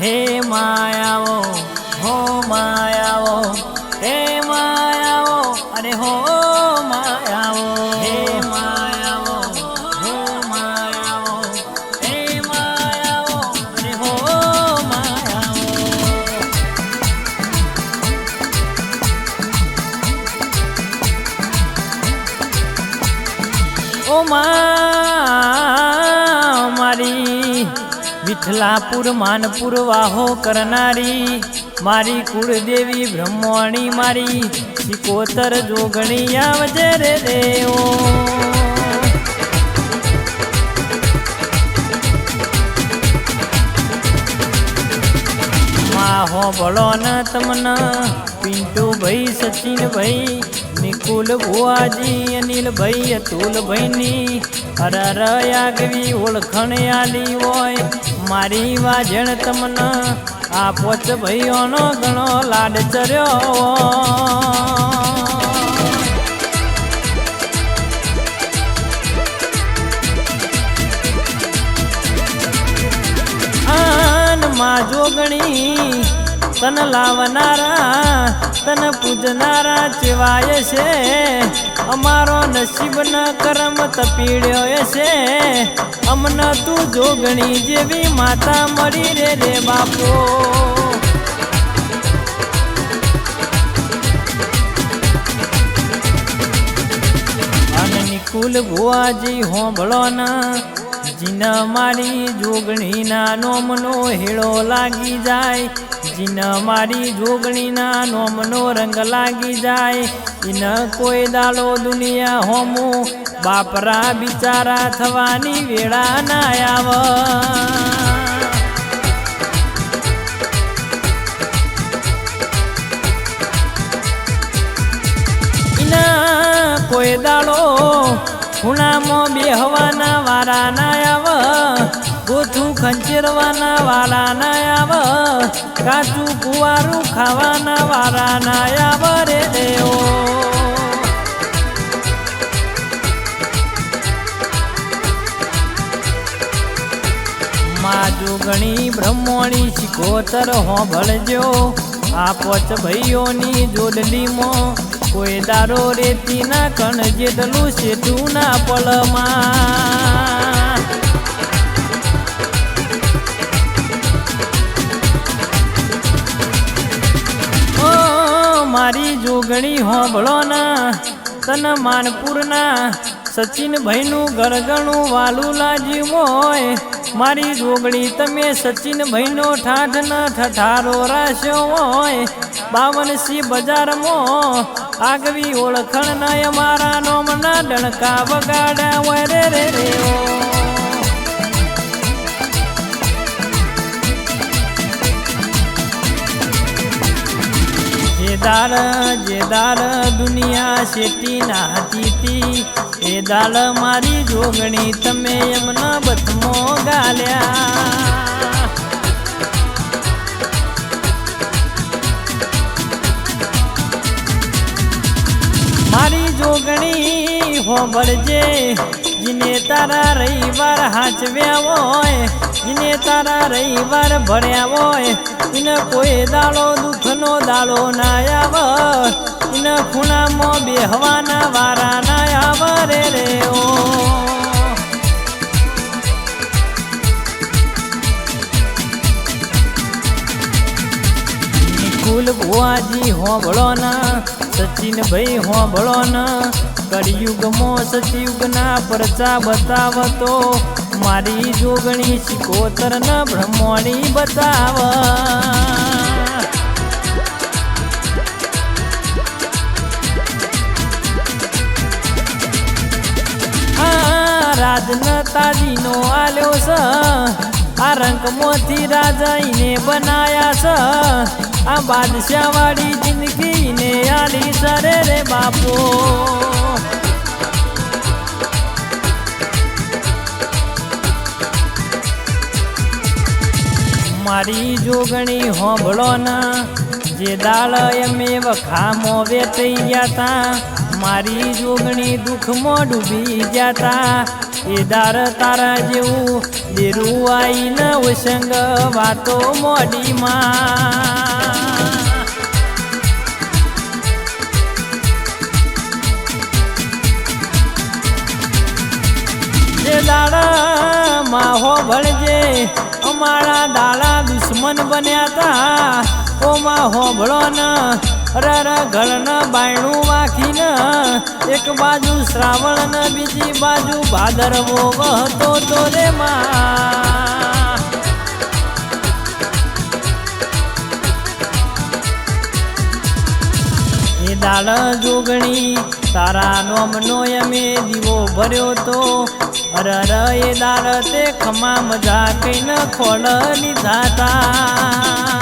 હે માયાઓ, હો માયાઓ, હે માયાઓ, અરે હો માયાઓ, હે માયાઓ, હો માયાઓ, હે માયાઓ, અરે હો માયાઓ. ઓ મા, મારી વિઠલાપુર માનપુર, વાહો કરનારી મારી કુળદેવી, બ્રહ્મણી મારી સિકોતર, જોગણી આવજે રે દેવો. માહો બળો ન તમને પિન્ટુ ભાઈ સચિન ભાઈ નિકુલ ભુવાજી અનિલ ભાઈ અતુલ ભાઈની હર આગવી ઓળખણ આલી હોય. મારી વાજણ તમને આ પોચ ભાઈઓનો ઘણો લાડ ચર્યો. માં જોગણી તન લાવનારા, તન પૂજનારા ચેવાય છે. અમારો નસીબ ન કરમ તપીડ્યો છે અમને તું જોગણી જેવી માતા મળી રે રે બાપો. કુલ ભુવાજી હોંભળો ના જીન મારી જોગણીના નોમનો હેળો લાગી જાય. જીન મારી જોગણીના નોમનો રંગ લાગી જાય. ઇન કોઈ દાલો દુનિયા હોમો, બાપરા બિચારા થવાની વેળા ના આવ. કોઈ ખૂણામાં બેહવાના વારા ના આવ ગોથું ખંચેરવાના વારા ના આવ, કાચું કુવારું ખાવાના વારા ના આવ રે દેવો. માજુ ગણી બ્રહ્મણી શિકોતર હોભળજો, આ પોચ ભાઈઓની જોડલીમાં કોઈ દારો રેતી ના કણ જેટલું સેટું ના પલમાં ઓ, મારી જોગણી હોભળો ના, તન માનપુરના સચિન ભાઈનું ગરગણું વાલું લાજ્યું હોય મારી જોગણી તમે સચિન ભાઈનો ઠાઠ ન ઠઠારો રાખ્યો હોય બાવનસી બજારમાં આગવી ઓળખણ નય મારા નોમના ડણકા વગાડ્યા વરે રે રે રે ઓ. જે દાળ દુનિયા શેટી ના હતી એ દાળ મારી જોગણી તમે એમના બથમો ગાલ્યા મારી જોગણી હોબળજે જીને તારા રવિવાર હાચવ્યા હોય, જીને તારા રવિવાર ભર્યા હોય, એને કોઈ દાડો દુઃખનો દાડો ના આવ, એને ખૂણામાં બેહવાના વારા ના આવ રે, ઓ ભુવાજી હોંભળો ના સચિન ભાઈ હોંભળો ના કળિયુગમાં સતયુગના પરચા બતાવતો, મારી જોગણી શિકોતર ના બ્રહ્મણી બતાવ રાજનતાજીનો આલ્યો છે આ રાજા રાજાઈને બનાયા છે આ બાદશાહ વાળી જિંદગીને આલી સરે રે બાપો. મારી જોગણી હોંભળો ના જે દાળ એમે વખામો વેચાઈ ગયા તા. મારી જોગણી દુઃખમાં ડૂબી ગયા એ દાર તારા જેવું દેરું આઈને ઉસંગ વાતો મોડીમાં દાડા માહો ભળજે અમારા દાડા દુશ્મન બન્યા તા. ઓ માહો ભળો ન રર ઘરના બાયણું વાખીને એક બાજુ શ્રાવણ ને બીજી બાજુ ભાદરવો વહતો તો રે માં. એ દાળ જોગણી તારા નોમનો અમે દીવો ભર્યો તો. અરર એ દાળ તે ખમા મજા કઈને ખોળ લીધા તા.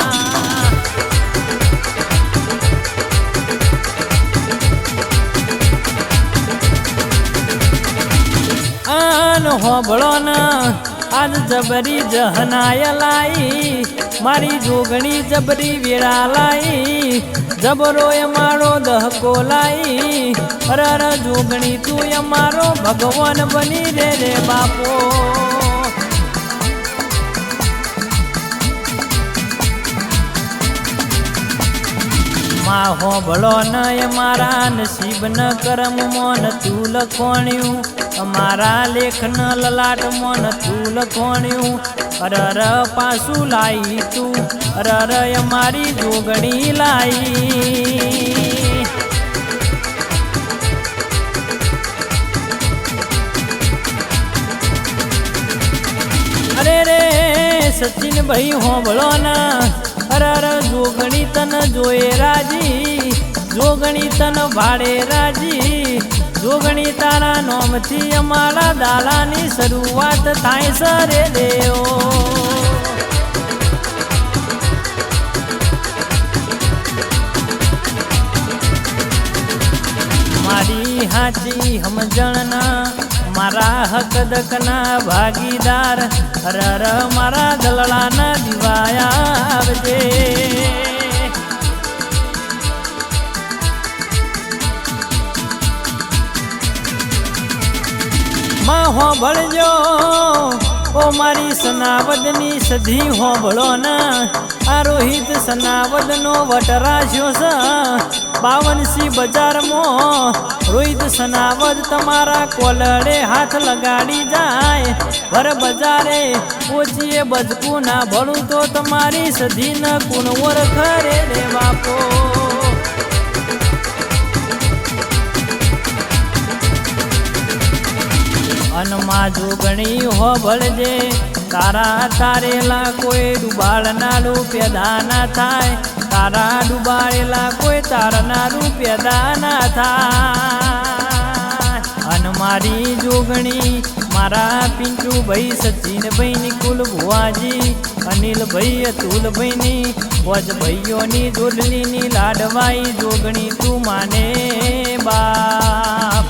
હોબળો ન. આજ જબરી જહનાય લાઈ. મારી જોગણી જબરી વેળા લાઈ. જબરો મારો દહકો લાઈ. અરર જોગણી તું એ મારો ભગવાન બની રે રે બાપો. માં હોબળો ન અમારા નસીબ ન કરમ મોન તું લખોણ્યું. અમારા લેખન લલાટ મન તું લખોણ્યું અરર પાછું લાઈ તું અરર અમારી જોગણી લાઈ. અરે રે સચિન ભાઈ હોબળો ના અરર જોગણી તન જોયે રાજી, જોગણી તન ભાડે રાજી. જોગણી તારા નોમથી અમારા દાલાની શરૂઆત થાય સરે દેવો. મારી હાચી સમજણના મારા હક દકના ભાગીદાર રર મારા દલડાના દિવાયા આવજે. માં હોભળજો. ઓ મારી સનાવદની સધી હોભળો ના. આ રોહિત સનાવદનો વટરાશ્યો છે બાવનસી બજારમાં રોહિત સનાવદ તમારા કોલડે હાથ લગાડી જાય. ભર બજારે ઓછીએ બજકું ના ભળું તો તમારી સધી ન કુણવર ખરે રે બાપો. અનમાં જોગણી હો ભળજે. તારા તારેલા કોઈ ડુબાળના રૂપિયા ના થાય. તારા ડુબાળેલા કોઈ તારના રૂપિયા ના થાય. અન મારી જોગણી, મારા પિંટુ ભાઈ સચિન ભાઈ નિકુલ ભુવાજી અનિલ ભાઈ અતુલ ભાઈની વજ ભાઈઓની જોડલીની લાડવાઈ જોગણી તું માને બા